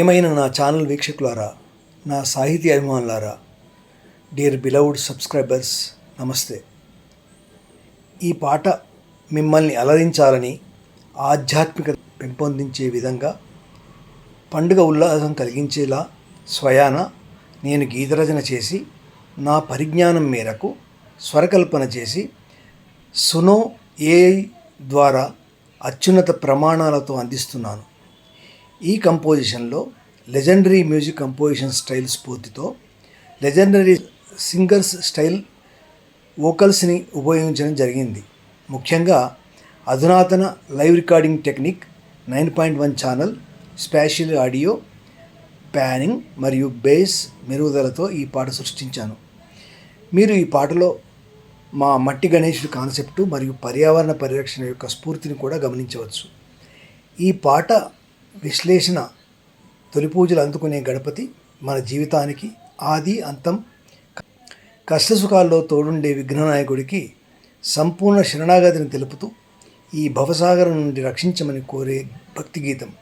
ఏమైనా నా ఛానల్ వీక్షకులారా నా సాహితీ అభిమానులారా డియర్ బిలౌడ్ సబ్స్క్రైబర్స్ నమస్తే. ఈ పాట మిమ్మల్ని అలరించాలని ఆధ్యాత్మిక పెంపొందించే విధంగా పండుగ ఉల్లాసం కలిగించేలా స్వయాన నేను గీతరచన చేసి నా పరిజ్ఞానం మేరకు స్వరకల్పన చేసి సునో ఏఐ ద్వారా అత్యున్నత ప్రమాణాలతో అందిస్తున్నాను. ఈ కంపోజిషన్లో లెజెండరీ మ్యూజిక్ కంపోజిషన్ స్టైల్ స్ఫూర్తితో లెజెండరీ సింగర్స్ స్టైల్ వోకల్స్ని ఉపయోగించడం జరిగింది. ముఖ్యంగా అధునాతన live recording technique nine point one channel spatial audio panning మరియు బేస్ మెరుగుదలతో ఈ పాట సృష్టించాను. మీరు ఈ పాటలో మా మట్టి గణేశుడి కాన్సెప్టు మరియు పర్యావరణ పరిరక్షణ యొక్క స్ఫూర్తిని కూడా గమనించవచ్చు. ఈ పాట విశ్లేషణ తొలి పూజలు అందుకునే గణపతి మన జీవితానికి ఆది అంతం. కష్టసుఖాల్లో తోడుండే విఘ్ననాయకుడికి సంపూర్ణ శరణాగతిని తెలుపుతూ ఈ భవసాగరం నుండి రక్షించమని కోరే భక్తి గీతం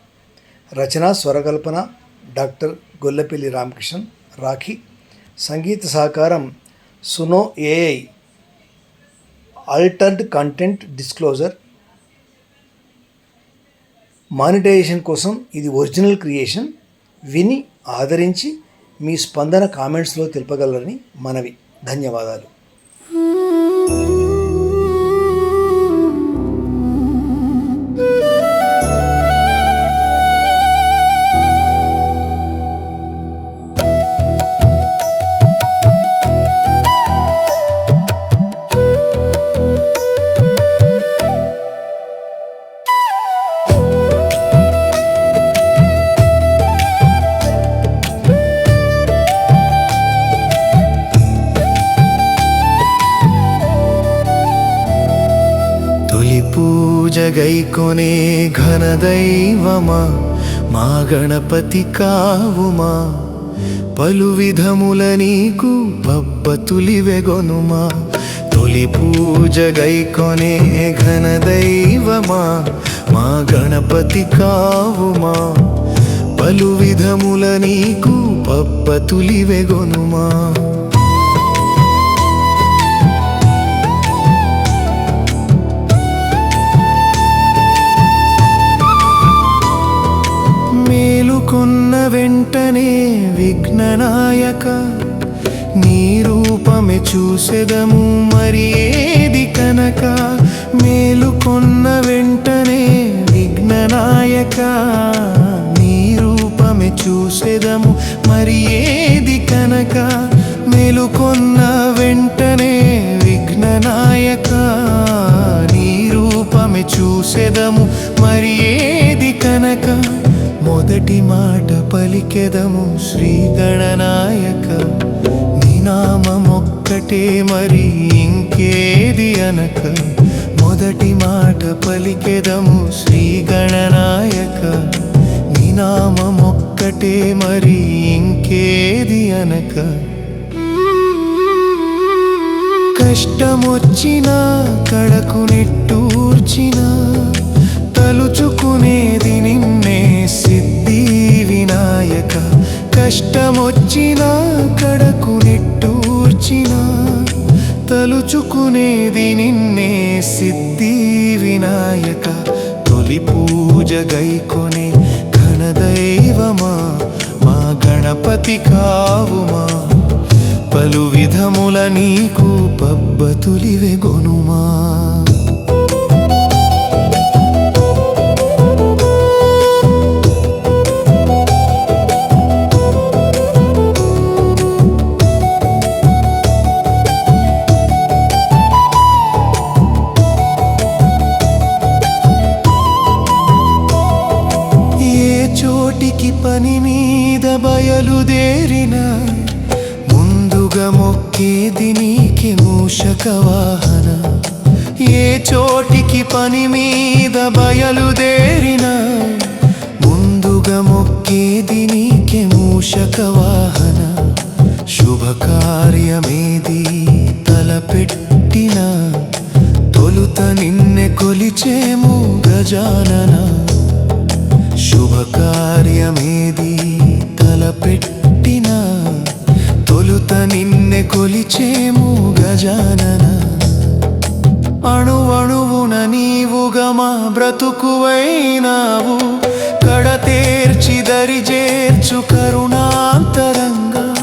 రచన స్వరకల్పన డాక్టర్ గొల్లపల్లి రామకృష్ణన్ రాఖీ. సంగీత సహకారం Suno AI. Altered content disclosure. Monetisation కోసం ఇది ఒరిజినల్ క్రియేషన్. విని ఆదరించి మీ స్పందన కామెంట్స్లో తెలుపగలరని మనవి. ధన్యవాదాలు. పూజ గైకొనే ఘనదైవమా మా గణపతి కావుమా? పలు విధముల నీకు పబ్బతులి వెగొనుమా? తొలి పూజ గైకొనే ఘనదైవమా మా గణపతి కావుమా? పలు విధముల నీకు పబ్బతులి వెగొనుమా? విఘ్ననాయక నీ రూపమే చూసెదము మరి ఏది కనుక? మేలుకొన్న వెంటనే విఘ్ననాయక నీ రూపమే చూసెదము మరి ఏది కనుక? మేలుకొన్న వెంటనే విఘ్ననాయక నీ రూపమే చూసెదము మరి ఏది కనుక? మొదటి మాట పలికెదము శ్రీ గణనాయక నీ మరి ఇంకేది అనక. మొదటి మాట పలికెదము శ్రీ గణనాయక నీ మరి ఇంకేది అనక. కష్టమొచ్చినా కడకు నిట్టూర్చినా తలుచుకునేది కష్టమొచ్చినా కడకు నిట్టూర్చినా తలుచుకునేది నిన్నే సిద్ధి వినాయక. తొలి పూజ గైకొనే ఘనదైవమా మా గణపతి కావుమా? పలు విధముల నీకు పబ్బతులివెగొనుమా పని మీద బయలుదేరిన ముందుగా మొక్కేది నీకి మూషక వాహన. ఏ చోటికి పని మీద బయలుదేరిన ముందుగా మొక్కేది నీకి మూషక వాహన. శుభకార్యమేది తలపెట్టిన తొలుత నిన్నె కొలిచేము గజానన. శుభకార్యమేది తలపెట్టిన తొలుత నిన్నె కొలిచేము గజానన. అణువణువున నీవుగా మా బ్రతుకువైనావు. కడతేర్చి దరిజేర్చు కరుణాంతరంగా.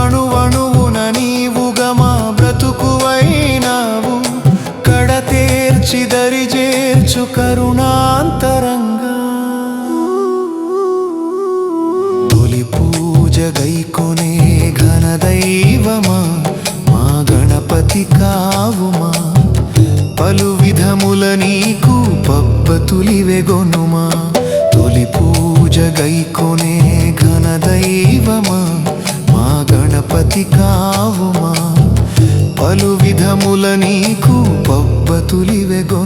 అణువణువున నీవుగా మా బ్రతుకువైనావు. కడతేర్చి దరిజేర్చు కరుణాంతరంగా. పూజ గైకొనే ఘనదైవమా? మా గణపతి కావుమా? పలు విధముల నీకు పబ్బతులివెగొనుమా తొలి పూజ గైకొనే ఘనదైవమా? మా గణపతి కావుమా? పలు విధముల నీకు పబ్బతులివెగొను